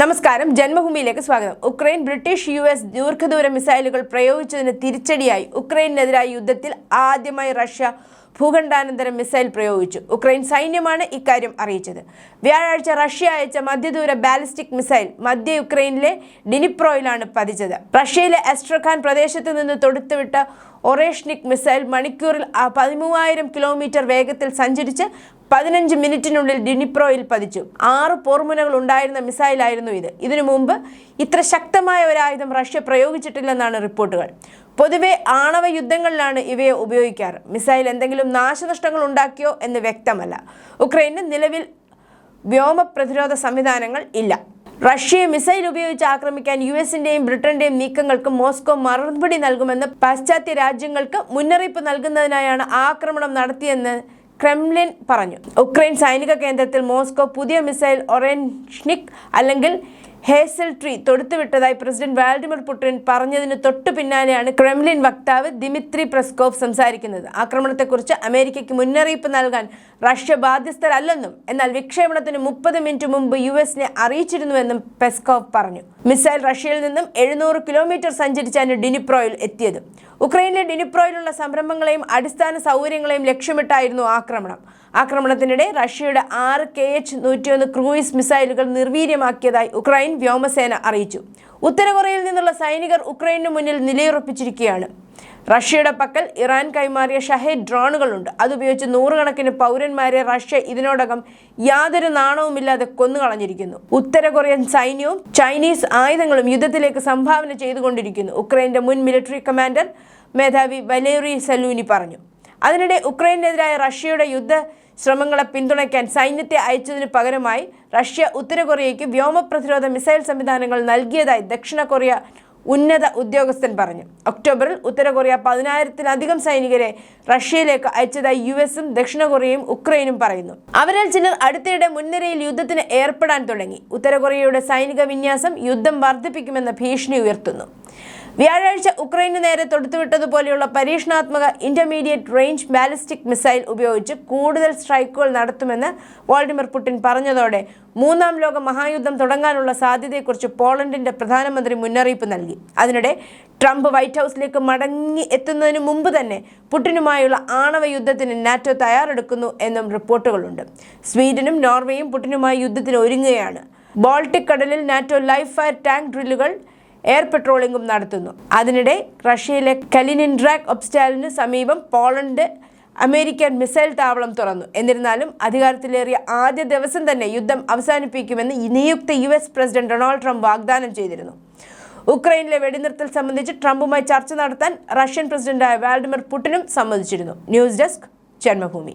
നമസ്കാരം. ജന്മഭൂമിയിലേക്ക് സ്വാഗതം. Ukraine British U S ദീർഘദൂര മിസൈലുകൾ പ്രയോഗിച്ചതിന് തിരിച്ചടിയായി. ഉക്രൈനെതിരായ യുദ്ധത്തിൽ ആദ്യമായി റഷ്യ ഭൂഖണ്ഡാനന്തര മിസൈൽ പ്രയോഗിച്ചു. ഉക്രൈൻ സൈന്യമാണ് ഇക്കാര്യം അറിയിച്ചത്. വ്യാഴാഴ്ച റഷ്യ അയച്ച മധ്യദൂര ബാലിസ്റ്റിക് മിസൈൽ മധ്യ യുക്രൈനിലെ ഡിനിപ്രോയിലാണ് പതിച്ചത്. റഷ്യയിലെ എസ്ട്രഖാൻ പ്രദേശത്ത് നിന്ന് തൊടുത്തുവിട്ട ഒറേഷ്നിക് മിസൈൽ മണിക്കൂറിൽ പതിമൂവായിരം കിലോമീറ്റർ വേഗത്തിൽ സഞ്ചരിച്ച് പതിനഞ്ച് മിനിറ്റിനുള്ളിൽ ഡിനിപ്രോയിൽ പതിച്ചു. ആറ് പോർമുനകൾ ഉണ്ടായിരുന്ന മിസൈലായിരുന്നു ഇത്. ഇതിനു മുമ്പ് ഇത്ര ശക്തമായ ഒരായുധം റഷ്യ പ്രയോഗിച്ചിട്ടില്ലെന്നാണ് റിപ്പോർട്ടുകൾ. പൊതുവെ ആണവ യുദ്ധങ്ങളിലാണ് ഇവയെ ഉപയോഗിക്കാറ്. മിസൈൽ എന്തെങ്കിലും നാശനഷ്ടങ്ങൾ ഉണ്ടാക്കിയോ എന്ന് വ്യക്തമല്ല. ഉക്രൈന് നിലവിൽ വ്യോമ പ്രതിരോധ സംവിധാനങ്ങൾ ഇല്ല. റഷ്യയെ മിസൈൽ ഉപയോഗിച്ച് ആക്രമിക്കാൻ യു എസിന്റെയും ബ്രിട്ടന്റെയും നീക്കങ്ങൾക്ക് മോസ്കോ മറുപടി നൽകുമെന്ന് പാശ്ചാത്യ രാജ്യങ്ങൾക്ക് മുന്നറിയിപ്പ് നൽകുന്നതിനായാണ് ആക്രമണം നടത്തിയെന്ന് ക്രെംലിൻ പറഞ്ഞു. ഉക്രൈൻ സൈനിക കേന്ദ്രത്തിൽ മോസ്കോ പുതിയ മിസൈൽ ഒറൻഷ്നിക് അല്ലെങ്കിൽ ഹേസൽ ട്രീ തൊടുത്തുവിട്ടതായി പ്രസിഡന്റ് വ്ളാഡിമിർ പുടിൻ പറഞ്ഞതിന് തൊട്ടു പിന്നാലെയാണ് ക്രെംലിൻ വക്താവ് ദിമിത്രി പ്രസ്കോവ് സംസാരിക്കുന്നത്. ആക്രമണത്തെക്കുറിച്ച് അമേരിക്കയ്ക്ക് മുന്നറിയിപ്പ് നൽകാൻ റഷ്യ ബാധ്യസ്ഥരല്ലെന്നും എന്നാൽ വിക്ഷേപണത്തിന് മുപ്പത് മിനിറ്റ് മുമ്പ് യു എസിനെ അറിയിച്ചിരുന്നുവെന്നും പെസ്കോവ് പറഞ്ഞു. മിസൈൽ റഷ്യയിൽ നിന്നും എഴുന്നൂറ് കിലോമീറ്റർ സഞ്ചരിച്ചാണ് ഡിനിപ്രോയിൽ എത്തിയത്. ഉക്രൈനിലെ ഡിനിപ്രോയിലുള്ള സംരംഭങ്ങളെയും അടിസ്ഥാന സൗകര്യങ്ങളെയും ലക്ഷ്യമിട്ടായിരുന്നു ആക്രമണം. ആക്രമണത്തിനിടെ റഷ്യയുടെ ആറ് കെ എച്ച് നൂറ്റിയൊന്ന് ക്രൂയിസ് മിസൈലുകൾ നിർവീര്യമാക്കിയതായി ഉക്രൈൻ വ്യോമസേന അറിയിച്ചു. ഉത്തര കൊറിയയിൽ നിന്നുള്ള സൈനികർ ഉക്രൈനു മുന്നിൽ നിലയുറപ്പിച്ചിരിക്കുകയാണ്. റഷ്യയുടെ പക്കൽ ഇറാൻ കൈമാറിയ ഷഹേദ് ഡ്രോണുകളുണ്ട്. അതുപയോഗിച്ച് നൂറുകണക്കിന് പൗരന്മാരെ റഷ്യ ഇതിനോടകം യാതൊരു നാണവുമില്ലാതെ കൊന്നുകളഞ്ഞിരിക്കുന്നു. ഉത്തര കൊറിയൻ സൈന്യവും ചൈനീസ് ആയുധങ്ങളും യുദ്ധത്തിലേക്ക് സംഭാവന ചെയ്തുകൊണ്ടിരിക്കുന്നു ഉക്രൈന്റെ മുൻ മിലിറ്ററി കമാൻഡർ മേധാവി വലേറി സലൂനി പറഞ്ഞു. അതിനിടെ ഉക്രൈനെതിരായ റഷ്യയുടെ യുദ്ധ ശ്രമങ്ങളെ പിന്തുണയ്ക്കാൻ സൈന്യത്തെ അയച്ചതിന് പകരമായി റഷ്യ ഉത്തര കൊറിയയ്ക്ക് വ്യോമ പ്രതിരോധ മിസൈൽ സംവിധാനങ്ങൾ നൽകിയതായി ദക്ഷിണ കൊറിയ ഉന്നത ഉദ്യോഗസ്ഥൻ പറഞ്ഞു. ഒക്ടോബറിൽ ഉത്തര കൊറിയ പതിനായിരത്തിലധികം സൈനികരെ റഷ്യയിലേക്ക് അയച്ചതായി യു എസും ദക്ഷിണ കൊറിയയും ഉക്രൈനും പറയുന്നു. അവരിൽ ചിലർ അടുത്തിടെ മുൻനിരയിൽ യുദ്ധത്തിന് ഏർപ്പെടാൻ തുടങ്ങി. ഉത്തര കൊറിയയുടെ സൈനിക വിന്യാസം യുദ്ധം വർദ്ധിപ്പിക്കുമെന്ന ഭീഷണി ഉയർത്തുന്നു. വ്യാഴാഴ്ച ഉക്രൈന് നേരെ തൊടുത്തുവിട്ടതുപോലെയുള്ള പരീക്ഷണാത്മക ഇന്റർമീഡിയറ്റ് റേഞ്ച് ബാലിസ്റ്റിക് മിസൈൽ ഉപയോഗിച്ച് കൂടുതൽ സ്ട്രൈക്കുകൾ നടത്തുമെന്ന് വ്ളാഡിമിർ പുടിൻ പറഞ്ഞതോടെ മൂന്നാം ലോക മഹായുദ്ധം തുടങ്ങാനുള്ള സാധ്യതയെക്കുറിച്ച് പോളണ്ടിന്റെ പ്രധാനമന്ത്രി മുന്നറിയിപ്പ് നൽകി. അതിനിടെ ട്രംപ് വൈറ്റ് ഹൗസിലേക്ക് മടങ്ങി എത്തുന്നതിന് മുമ്പ് തന്നെ പുടിനുമായുള്ള ആണവ യുദ്ധത്തിന് നാറ്റോ തയ്യാറെടുക്കുന്നു എന്നും റിപ്പോർട്ടുകളുണ്ട്. സ്വീഡനും നോർവേയും പുടിനുമായി യുദ്ധത്തിന് ഒരുങ്ങുകയാണ്. ബോൾട്ടിക് കടലിൽ നാറ്റോ ലൈഫ് ഫയർ ടാങ്ക് ഡ്രില്ലുകൾ എയർ പെട്രോളിംഗും നടത്തുന്നു. അതിനിടെ റഷ്യയിലെ കലിനിൻഡ്രാക് ഒബ്സ്റ്റാലിന് സമീപം പോളണ്ട് അമേരിക്കൻ മിസൈൽ താവളം തുറന്നു. എന്നിരുന്നാലും അധികാരത്തിലേറിയ ആദ്യ ദിവസം തന്നെ യുദ്ധം അവസാനിപ്പിക്കുമെന്ന് നിയുക്ത U S president Donald Trump വാഗ്ദാനം ചെയ്തിരുന്നു. ഉക്രൈനിലെ വെടിനിർത്തൽ സംബന്ധിച്ച് ട്രംപുമായി ചർച്ച നടത്താൻ റഷ്യൻ പ്രസിഡന്റായ വാൾഡിമിർ പുടിനും സമ്മതിച്ചിരുന്നു. News desk Janmabhumi.